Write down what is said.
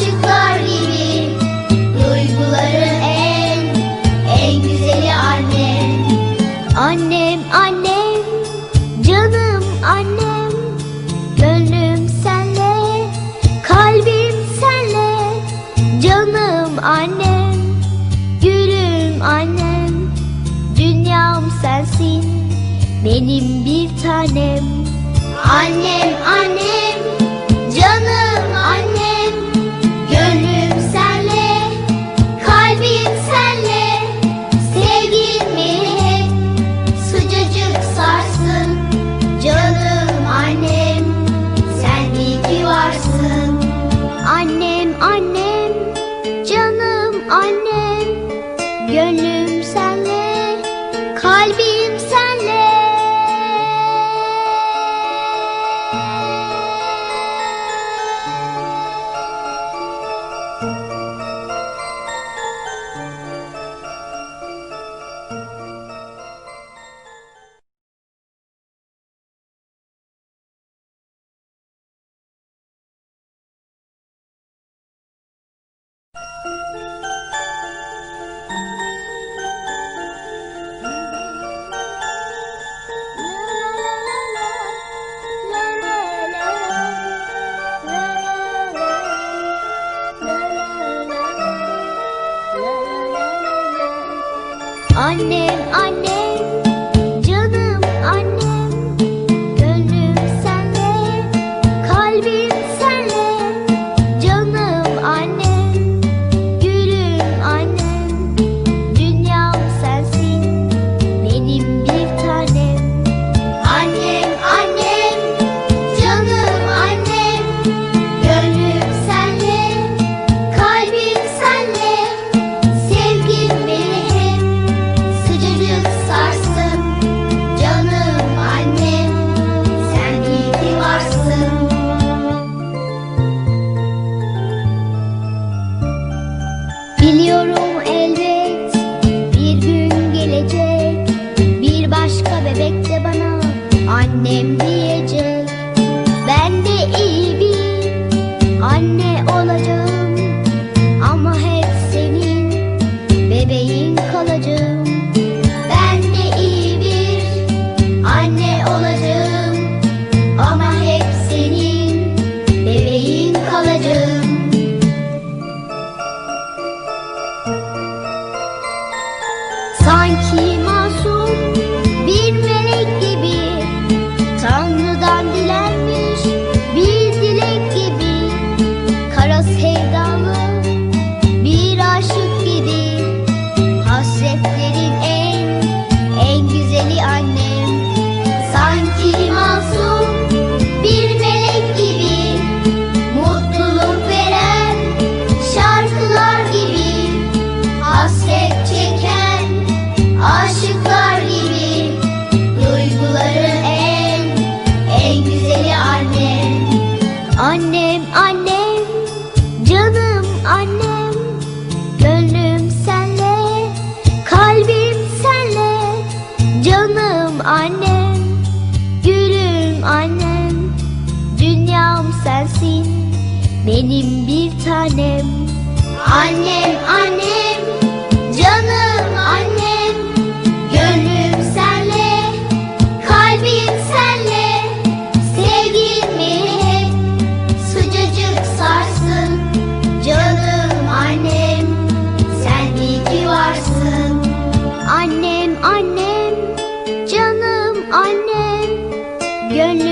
ışıklar gibi. Duyguların en, en güzeli annem. Annem, annem, canım annem. Gönlüm senle, kalbim senle. Canım annem, gülüm annem. Dünyam sensin, benim bir tanem. Annem, annem. Annem, annem. Biliyorum elbet. Bir gün gelecek Bir başka bebek de bana. Annem diye benim bir tanem. Annem annem. Canım annem. Gönlüm senle. Kalbim senle. Sevgin beni hep? Sıcacık sarsın. Canım annem. Sen iyi ki varsın. Annem annem. Canım annem. Gönlüm